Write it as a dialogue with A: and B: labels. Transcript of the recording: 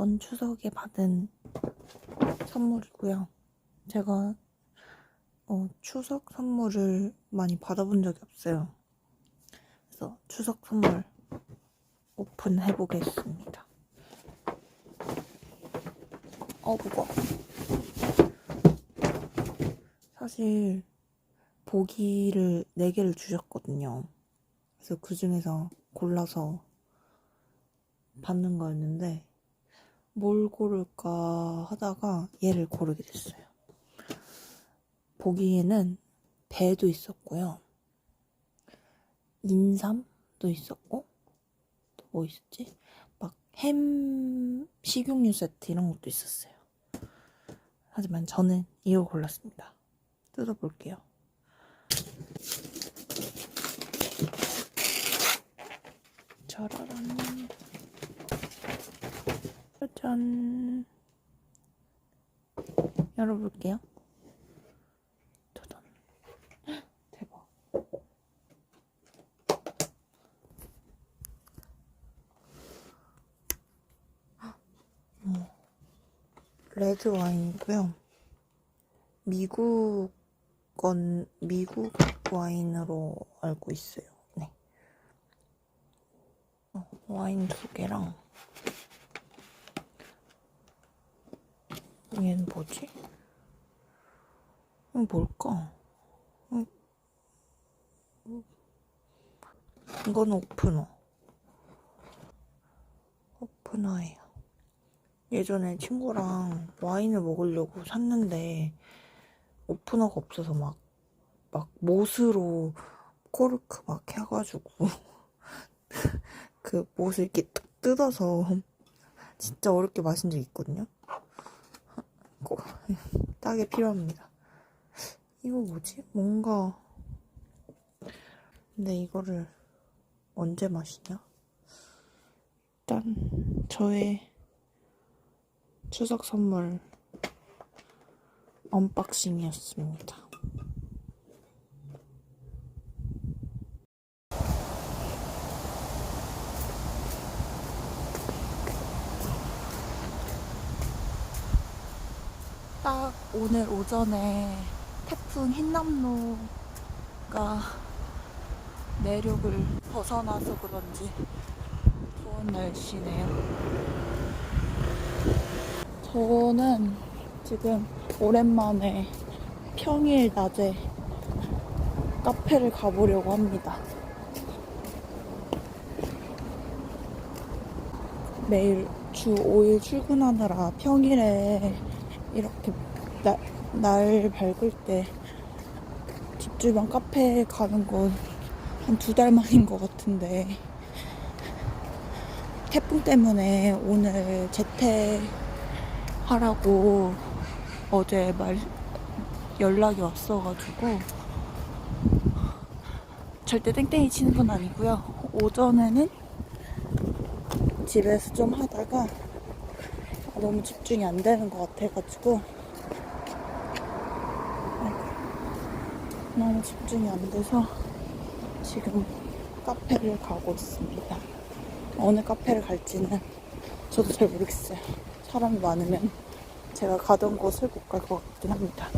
A: 이번 추석에 받은 선물이고요. 제가 어, 추석 선물을 많이 받아본 적이 없어요. 그래서 추석 선물 오픈해 보겠습니다. 어, 무거워. 사실 보기를 4개를 주셨거든요. 그래서 그 중에서 골라서 받는 거였는데 뭘 고를까 하다가 얘를 고르게 됐어요. 보기에는 배도 있었고요. 인삼도 있었고 또 뭐 있었지? 막 햄 식용유 세트 이런 것도 있었어요. 하지만 저는 이거 골랐습니다. 뜯어볼게요. 짜라란. 짜잔. 열어볼게요. 헉, 대박. 헉, 어, 레드 와인이고요. 미국 건 미국 와인으로 알고 있어요. 네. 어, 와인 두 개랑 얘는 뭐지? 이건 뭘까? 어, 이건 오프너. 오프너예요. 예전에 친구랑 와인을 먹으려고 샀는데 오프너가 없어서 막, 막 못으로 코르크 막 해가지고 그 못을 이렇게 뚝 뜯어서 진짜 어렵게 마신 적 있거든요. 꼭 딱에 필요합니다. 이거 뭐지? 뭔가 근데 이거를 언제 마시냐? 일단 저의 추석 선물 언박싱이었습니다. 딱 오늘 오전에 태풍 흰남노가 내륙을 벗어나서 그런지 좋은 날씨네요. 저는 지금 오랜만에 평일 낮에 카페를 가보려고 합니다. 매일 주 5일 출근하느라 평일에 이렇게 나, 날 밝을 때 집 주변 카페에 가는 건 한 두 달 만인 것 같은데 태풍 때문에 오늘 재택하라고 어제 말 연락이 왔어가지고 절대 땡땡이 치는 건 아니고요. 오전에는 집에서 좀 하다가 너무 집중이 안 되는 것 같아가지고 너무 집중이 안 돼서 지금 카페를 가고 있습니다. 어느 카페를 갈지는 저도 잘 모르겠어요. 사람이 많으면 제가 가던 곳을 못 갈 것 같긴 합니다.